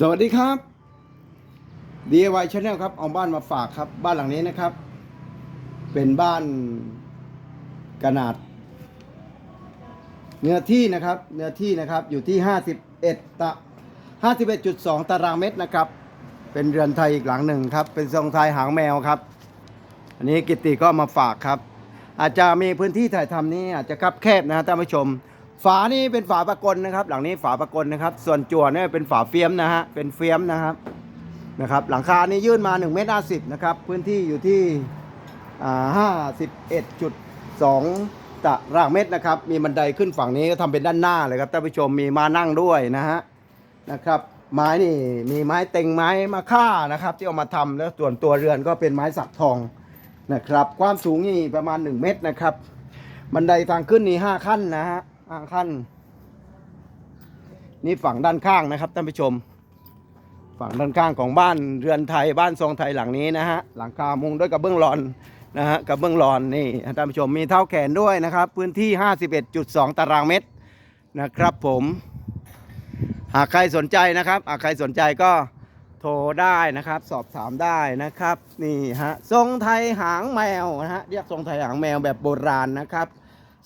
สวัสดีครับ DIY Channel ครับ เอาบ้านมาฝากครับ บ้านหลังนี้นะครับ เป็นบ้านขนาด เนื้อที่นะครับ เนื้อที่นะครับ อยู่ที่ 51ตะ51.2 ตารางเมตรนะครับ เป็นเรือนไทยอีกหลังหนึ่งครับ เป็นทรงไทยหางแมวครับ อันนี้กิตติก็มาฝากครับ อาจจะมีพื้นที่ถ่ายทำนี้อาจจะคับแคบนะฮะท่านผู้ชม ฝานี่เป็นฝาประกลนะครับ หลังนี้ฝาประกลนะครับ ส่วนจั่วเนี่ยเป็นฝาเฟียมนะฮะเป็นเฟียมนะครับนะครับ หลังคานี่ยื่นมา1เมตร50นะครับพื้นที่อยู่ที่ห้าสิบเอ่า51.2ตารางเมตรนะครับ มีบันไดขึ้นฝั่งนี้ก็ทำเป็นด้านหน้าเลยครับท่านผู้ชมมีมานั่งด้วยนะฮะนะครับ ไม้นี่มีไม้เต็งไม้มาค่านะครับ ที่เอามาทำแล้วส่วนตัวเรือนก็เป็นไม้สักทองนะครับ ความสูงนี่ประมาณ 1 เมตรนะครับ บันไดทางขึ้นนี่ห้าขั้นนะฮะ ห้างขั้น นี่ฝั่งด้านข้างนะครับท่านผู้ชม ฝั่งด้านข้างของบ้านเรือนไทยบ้านทรงไทยหลังนี้นะฮะหลังคามุงด้วยกระเบื้องรอนนะฮะกระเบื้องรอนนี่ท่านผู้ชมมีเท้าแขนด้วยนะครับ พื้นที่ 51.2 ตารางเมตรนะครับผม หากใครสนใจนะครับ หากใครสนใจก็โทรได้นะครับ สอบถามได้นะครับ นี่ฮะทรงไทยหางแมวนะฮะเรียกทรงไทยหางแมวแบบโบราณนะครับ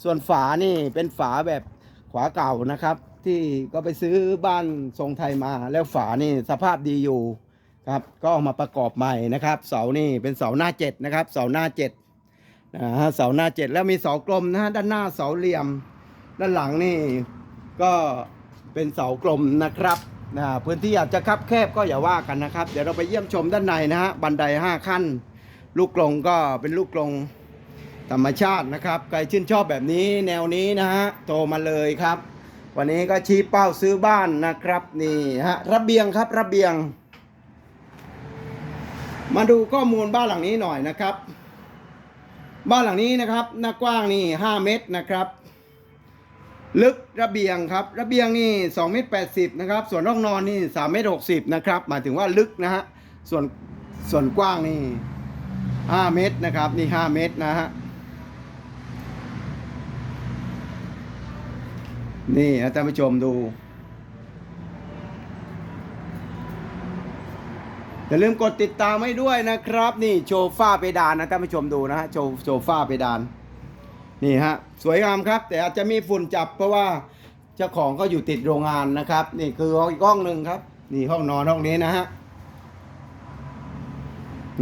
ส่วนฝานี่เป็นฝาแบบขวาเก่านะครับ ที่ก็ไปซื้อบ้านทรงไทยมาแล้วฝานี่สภาพดีอยู่ครับก็เอามาประกอบใหม่นะครับ เสานี่เป็นเสาหน้าเจ็ดนะครับ เสาหน้าเจ็ดนะฮะเสาหน้าเจ็ดแล้วมีเสากลมนะฮะด้านหน้าเสาเหลี่ยม ด้านหลังนี่ก็เป็นเสากลมนะครับนะพื้นที่อาจจะคับแคบก็อย่าว่ากันนะครับ เดี๋ยวเราไปเยี่ยมชมด้านในนะฮะบันได 5 ขั้น ลูกกลงก็เป็นลูกกลง ธรรมชาตินะครับ ใครชื่นชอบแบบนี้แนวนี้นะฮะโทรมาเลยครับ วันนี้ก็ชี้เป้าซื้อบ้านนะครับนี่ฮะระเบียงครับระเบียง มาดูข้อมูลบ้านหลังนี้หน่อยนะครับ บ้านหลังนี้นะครับหน้ากว้างนี่5เมตรนะครับ ลึกระเบียงครับ ระเบียงนี่2เมตร80นะครับส่วนห้องนอนนี่3เมตร60นะครับหมายถึงว่าลึกนะฮะส่วนส่วนกว้างนี่5เมตรนะครับนี่5เมตรนะฮะ นี่นะท่านผู้ชมดูอย่าลืมกดติดตามให้ด้วยนะครับ นี่โชว์ฝ้าเพดานนะท่านผู้ชมดูนะฮะโชว์โชว์ฝ้าเพดาน นี่ฮะสวยงามครับ แต่อาจจะมีฝุ่นจับเพราะว่าเจ้าของก็อยู่ติดโรงงานนะครับ นี่คืออีกห้องหนึ่งครับ นี่ห้องนอนห้องนี้นะฮะ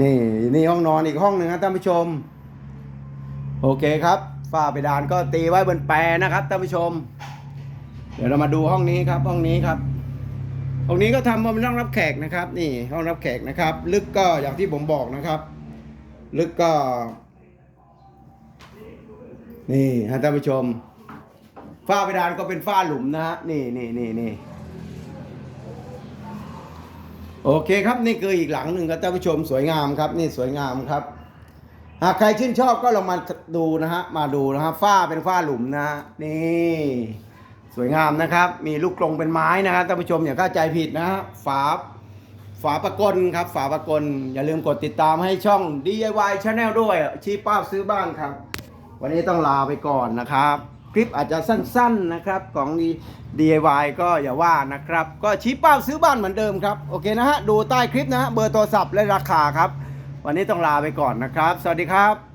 นี่นี่ห้องนอนอีกห้องหนึ่งครับท่านผู้ชม โอเคครับฝ้าเพดานก็ตีไว้บนแปรนะครับท่านผู้ชม เดี๋ยวเรามาดูห้องนี้ครับ ห้องนี้ครับห้องนี้ก็ทำมาเป็นห้องรับแขกนะครับ นี่ห้องรับแขกนะครับ ลึกก็อย่างที่ผมบอกนะครับ ลึกก็ นี่ฮะท่านผู้ชม ฝ้าเพดานก็เป็นฝ้าหลุมนะฮะนี่นี่นี่นี่โอเคครับนี่คืออีกหลังหนึ่งครับท่านผู้ชมสวยงามครับ นี่สวยงามครับ หากใครชื่นชอบก็ลองมาดูนะฮะมาดูนะฮะฝ้าเป็นฝ้าหลุมนะฮะนี่ วยงามนะครับ มีลูกกรงเป็นไม้นะครับท่านผู้ชมอย่าเข้าใจผิดนะฮะฝาฝาประกลครับ ฝาประกลอย่าลืมกดติดตามให้ช่อง DIY Channel ด้วยชี้ป้าซื้อบ้านครับ วันนี้ต้องลาไปก่อนนะครับ คลิปอาจจะสั้นๆนะครับของ DIY ก็อย่าว่านะครับ ก็ชี้เป้าซื้อบ้านเหมือนเดิมครับ โอเคนะฮะ ดูใต้คลิปนะฮะเบอร์โทรศัพท์และราคาครับ วันนี้ต้องลาไปก่อนนะครับ สวัสดีครับ